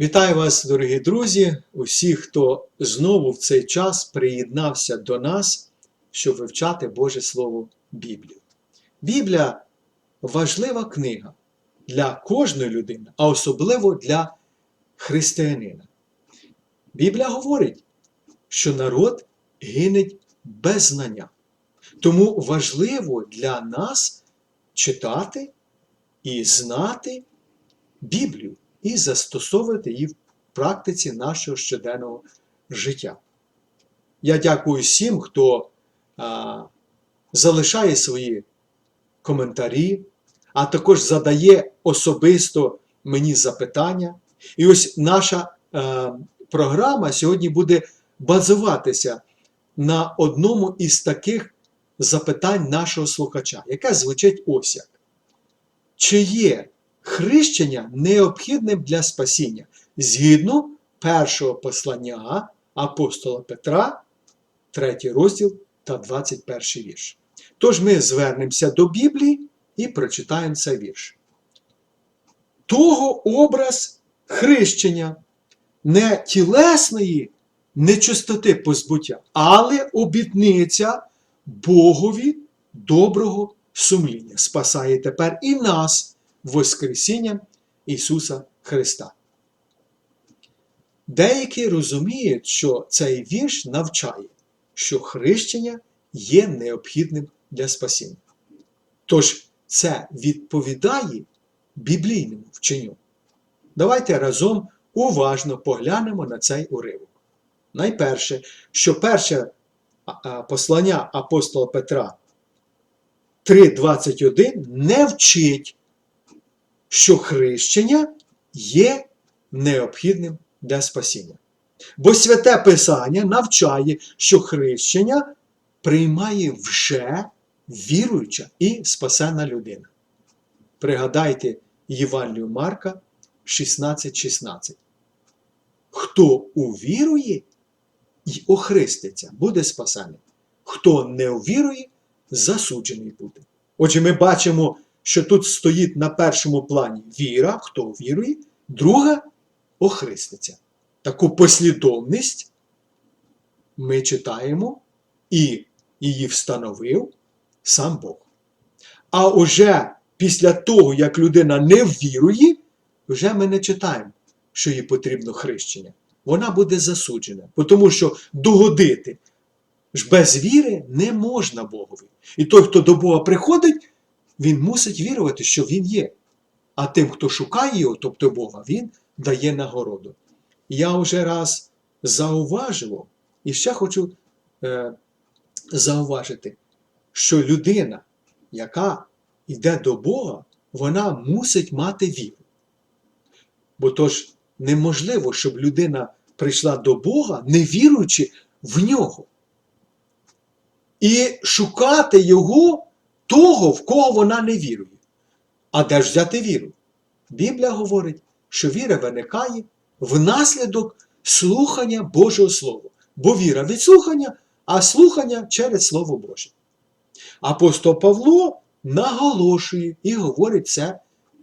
Вітаю вас, дорогі друзі, усі, хто знову в цей час приєднався до нас, щоб вивчати Боже Слово Біблію. Біблія важлива книга для кожної людини, а особливо для християнина. Біблія говорить, що народ гинеть без знання. Тому важливо для нас читати і знати Біблію і застосовувати її в практиці нашого щоденного життя. Я дякую всім, хто а, залишає свої коментарі, а також задає особисто мені запитання. І ось наша а, програма сьогодні буде базуватися на одному із таких запитань нашого слухача, яке звучить ось як. Чи є хрещення необхідним для спасіння згідно першого послання апостола Петра, 3 розділ та 21 вірш. Тож ми звернемося до Біблії і прочитаємо цей вірш. Того образ хрещення не тілесної нечистоти позбуття, але обітниця Богові доброго сумління. Спасає тепер і нас. Воскресінням Ісуса Христа. Деякі розуміють, що цей вірш навчає, що хрещення є необхідним для спасіння. Тож це відповідає біблійному вченню. Давайте разом уважно поглянемо на цей уривок. Найперше, що перше послання апостола Петра 3.21 не вчить що хрещення є необхідним для спасіння. Бо святе Писання навчає, що хрещення приймає вже віруюча і спасена людина. Пригадайте Євангелію Марка 16,16. 16. Хто увірує і охриститься, буде спасений. Хто не увірує, засуджений буде. Отже, ми бачимо що тут стоїть на першому плані віра, хто вірує, друга охреститься. Таку послідовність ми читаємо і її встановив сам Бог. А уже після того, як людина не вірує, вже ми не читаємо, що їй потрібно хрещення. Вона буде засуджена, тому що догодити ж без віри не можна Богові. І той, хто до Бога приходить, він мусить вірувати, що він є. А тим, хто шукає його, тобто Бога, він дає нагороду. Я вже раз зауважував, і ще хочу е, зауважити, що людина, яка йде до Бога, вона мусить мати віру. Бо то ж неможливо, щоб людина прийшла до Бога, не віруючи в нього. І шукати Його того, в кого вона не вірує. А де ж взяти віру? Біблія говорить, що віра виникає внаслідок слухання Божого Слова. Бо віра від слухання, а слухання через Слово Боже. Апостол Павло наголошує і говорить це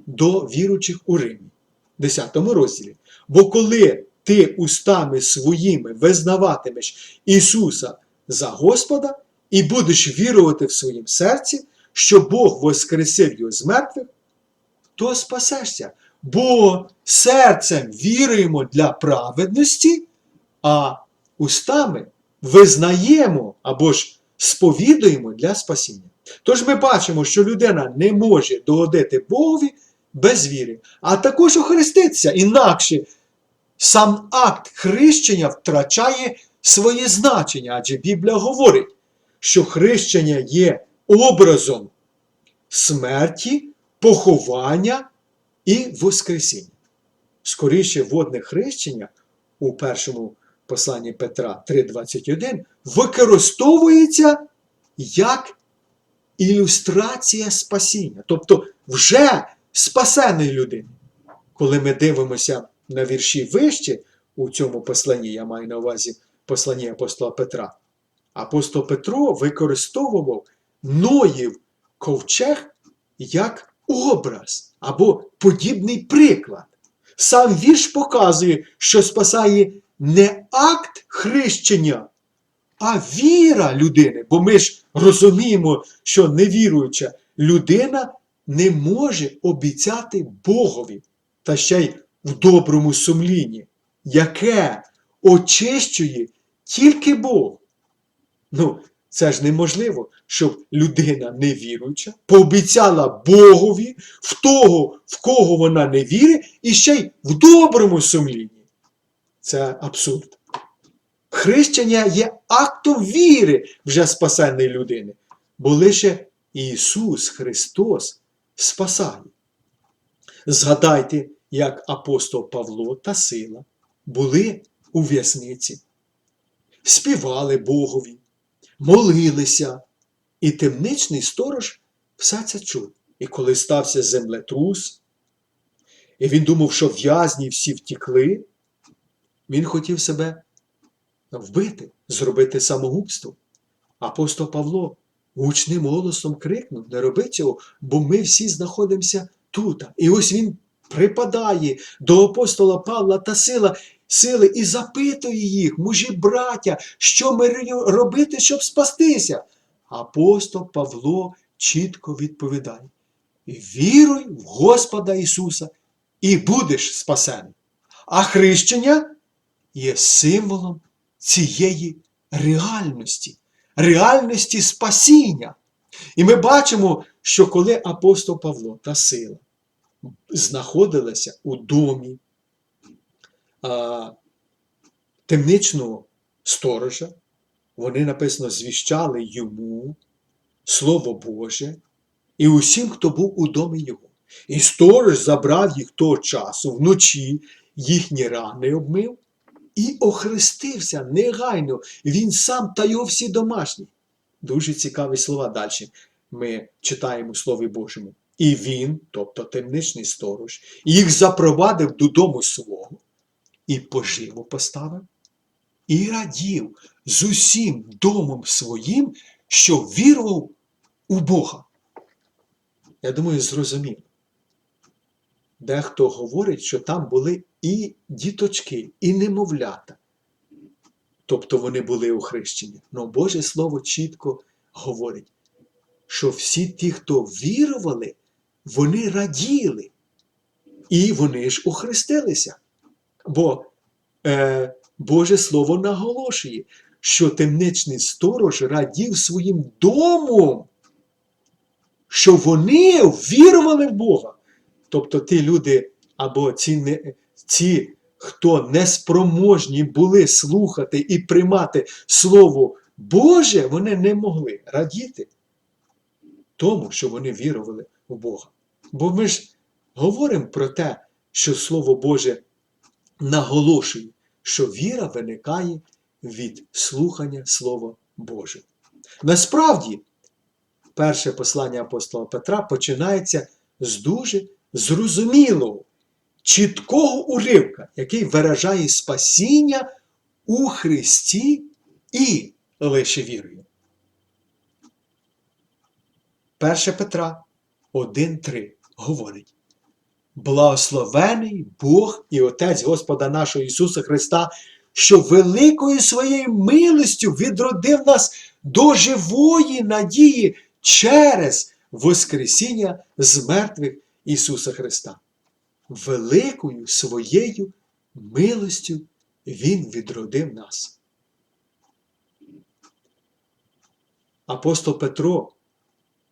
до віручих у Римі, 10 розділі. Бо коли ти устами своїми визнаватимеш Ісуса за Господа і будеш вірувати в своїм серці, що Бог воскресив його з мертвих, то спасешся. Бо серцем віруємо для праведності, а устами визнаємо або ж сповідуємо для спасіння. Тож ми бачимо, що людина не може догодити Богові без віри, а також охреститися. Інакше сам акт хрещення втрачає своє значення, адже Біблія говорить, що хрещення є образом смерті, поховання і Воскресіння. Скоріше, водне хрещення у першому посланні Петра 3,21 використовується як ілюстрація спасіння, тобто вже спасеної людини. Коли ми дивимося на вірші вище у цьому посланні, я маю на увазі посланні апостола Петра, апостол Петро використовував Ноїв ковчег як образ або подібний приклад. сам вірш показує, що спасає не акт хрещення, а віра людини. Бо ми ж розуміємо, що невіруюча людина не може обіцяти Богові, та ще й в доброму сумлінні, яке очищує тільки Бог. Ну, це ж неможливо, щоб людина невіруюча пообіцяла Богові в того, в кого вона не вірить, і ще й в доброму сумлінні. Це абсурд. Хрещення є актом віри вже спасенної людини, бо лише Ісус Христос спасає. Згадайте, як апостол Павло та Сила були у в'язниці, співали Богові, молилися, і темничний сторож все це чув. І коли стався землетрус, і він думав, що в'язні всі втікли, він хотів себе вбити, зробити самогубство. Апостол Павло гучним голосом крикнув: Не роби цього, бо ми всі знаходимося тут. І ось він припадає до апостола Павла та сила, сили і запитує їх, мужі браття, що ми робити, щоб спастися. Апостол Павло чітко відповідає: Віруй в Господа Ісуса і будеш спасений. А хрещення є символом цієї реальності, реальності спасіння. І ми бачимо, що коли апостол Павло та сила знаходилися у домі а, темничного сторожа, вони написано звіщали йому Слово Боже і усім, хто був у домі його. І сторож забрав їх того часу вночі, їхні рани обмив і охрестився негайно. Він сам та його всі домашні. Дуже цікаві слова далі. Ми читаємо Слові Божому. І він, тобто темничний сторож, їх запровадив додому свого і поживу поставив, і радів з усім домом своїм, що вірував у Бога. Я думаю, зрозуміло. Дехто говорить, що там були і діточки, і немовлята. Тобто вони були охрещені. Но Боже Слово чітко говорить, що всі ті, хто вірували, вони раділи. І вони ж охрестилися. Бо е, Боже Слово наголошує, що темничний сторож радів своїм домом, що вони вірували в Бога. Тобто ті люди, або ці, ці хто неспроможні були слухати і приймати Слово Боже, вони не могли радіти тому, що вони вірували в Бога. Бо ми ж говоримо про те, що Слово Боже наголошує, що віра виникає від слухання Слова Божого. Насправді, перше послання апостола Петра починається з дуже зрозумілого, чіткого уривка, який виражає спасіння у Христі і лише вірою. 1 Петра 1.3 говорить: Благословений Бог і Отець Господа нашого Ісуса Христа, що великою своєю милостю відродив нас до живої надії через Воскресіння з мертвих Ісуса Христа. Великою своєю милостю Він відродив нас. Апостол Петро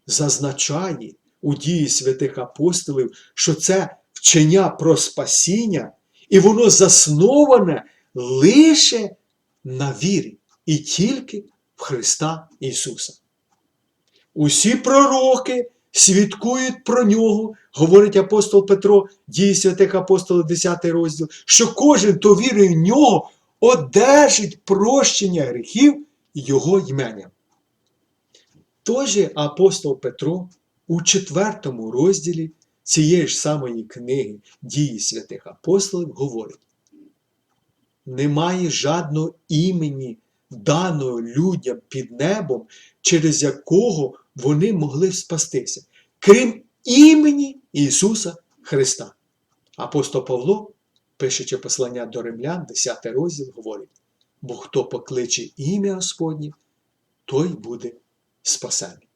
зазначає у дії святих апостолів, що це вчення про спасіння, і воно засноване лише на вірі і тільки в Христа Ісуса. Усі пророки свідкують про нього, говорить апостол Петро, дії святих апостолів, 10 розділ, що кожен, хто вірує в нього, одержить прощення гріхів Його іменем. Той же апостол Петро у четвертому розділі цієї ж самої книги дії святих апостолів говорить: немає жадного імені, даного людям під небом, через якого вони могли спастися, крім імені Ісуса Христа. Апостол Павло пишучи послання до римлян, 10 розділ, говорить: бо хто покличе ім'я Господнє, той буде спасений.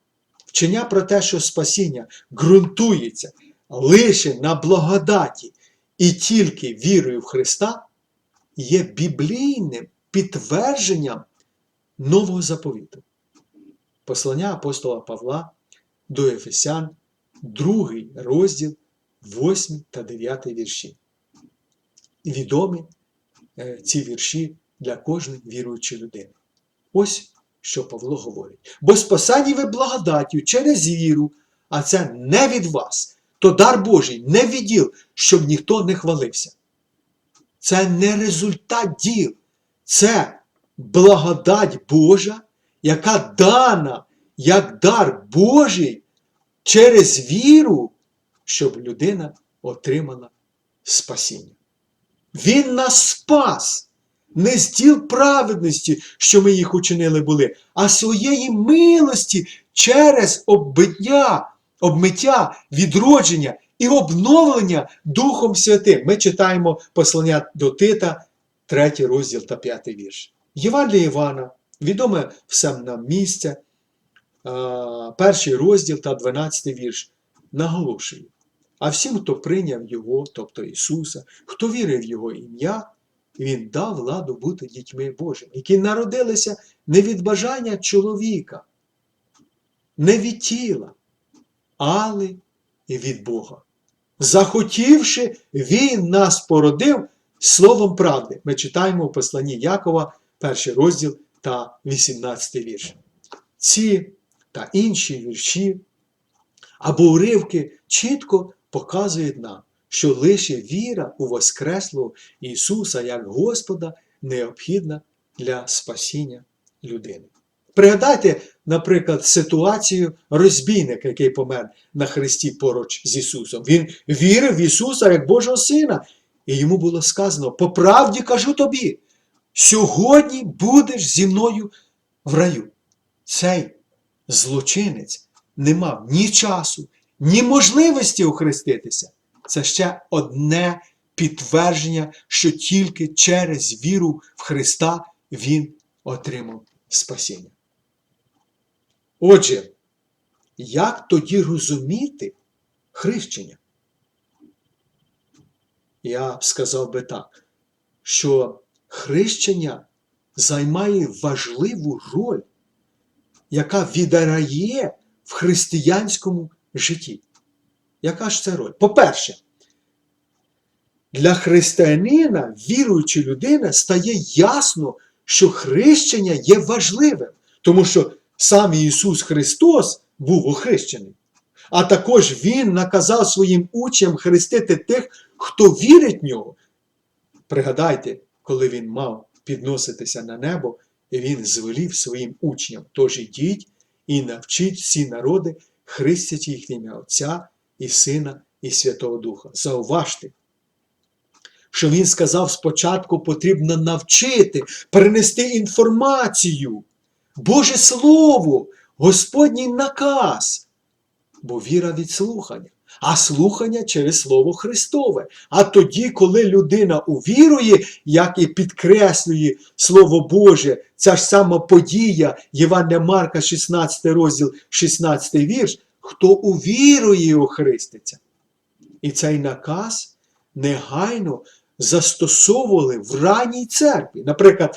Вчення про те, що спасіння ґрунтується лише на благодаті і тільки вірою в Христа, є біблійним підтвердженням нового заповіту. Послання апостола Павла до Ефесян, 2 розділ, 8 та 9 вірші. Відомі е, ці вірші для кожної віруючої людини. Ось що Павло говорить. Бо спасані ви благодаттю через віру, а це не від вас, то дар Божий не відділ, щоб ніхто не хвалився. Це не результат діл, це благодать Божа, яка дана як дар Божий через віру, щоб людина отримала спасіння. Він нас спас не з діл праведності, що ми їх учинили були, а своєї милості через обмиття, обмиття, відродження і обновлення Духом Святим. Ми читаємо послання до Тита, 3 розділ та 5 вірш. Євангелія Івана, відоме всем нам місце, перший розділ та 12 вірш, наголошує. А всім, хто прийняв Його, тобто Ісуса, хто вірив в Його ім'я, Він дав владу бути дітьми Божими, які народилися не від бажання чоловіка, не від тіла, але і від Бога. Захотівши, Він нас породив словом правди. Ми читаємо у посланні Якова, перший розділ та 18 вірш. Ці та інші вірші або уривки чітко показують нам, що лише віра у Воскреслого Ісуса як Господа необхідна для спасіння людини. Пригадайте, наприклад, ситуацію розбійника, який помер на хресті поруч з Ісусом. Він вірив в Ісуса як Божого Сина, і йому було сказано: по правді кажу тобі, сьогодні будеш зі мною в раю. Цей злочинець не мав ні часу, ні можливості охреститися. Це ще одне підтвердження, що тільки через віру в Христа він отримав спасіння. Отже, як тоді розуміти хрещення? Я сказав би так, що хрещення займає важливу роль, яка відіграє в християнському житті. Яка ж це роль? По-перше, для християнина, віруючої людини, стає ясно, що хрещення є важливим, тому що сам Ісус Христос був охрещений. А також Він наказав своїм учням хрестити тих, хто вірить в нього. Пригадайте, коли він мав підноситися на небо, і він звелів своїм учням, тож ідіть і навчіть всі народи, хрестять їх ім'я Отця і Сина, і Святого Духа. Зауважте, що він сказав спочатку потрібно навчити, перенести інформацію, Боже Слово, Господній наказ, бо віра від слухання, а слухання через Слово Христове. А тоді, коли людина увірує, як і підкреслює Слово Боже, ця ж сама подія, Євангелія Марка, 16 розділ, 16 вірш, хто увірує, охриститься. І цей наказ негайно застосовували в ранній церкві. Наприклад,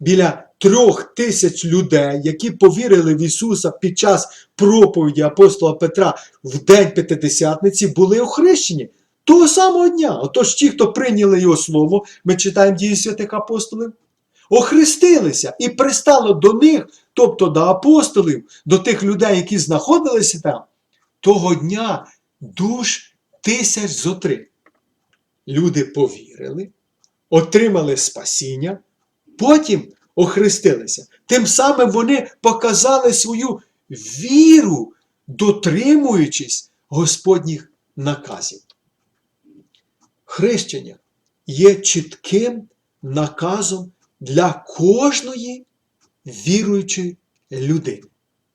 біля трьох тисяч людей, які повірили в Ісуса під час проповіді апостола Петра в день П'ятидесятниці, були охрещені того самого дня. Отож, ті, хто прийняли Його Слово, ми читаємо дії святих апостолів, охрестилися і пристало до них, тобто до апостолів, до тих людей, які знаходилися там, того дня душ тисяч зо три. Люди повірили, отримали спасіння, потім охрестилися. Тим самим вони показали свою віру, дотримуючись Господніх наказів. Хрещення є чітким наказом для кожної віруючої людини.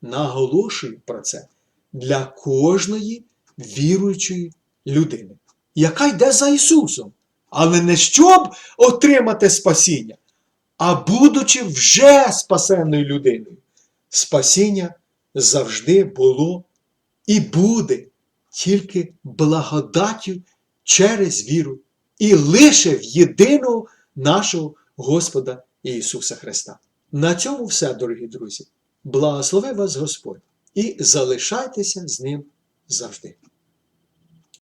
Наголошую про це для кожної віруючої людини, яка йде за Ісусом. Але не щоб отримати спасіння, а будучи вже спасенною людиною. Спасіння завжди було і буде тільки благодаттю через віру і лише в єдиного нашого Господа Ісуса Христа. На цьому все, дорогі друзі. Благослови вас Господь і залишайтеся з Ним завжди.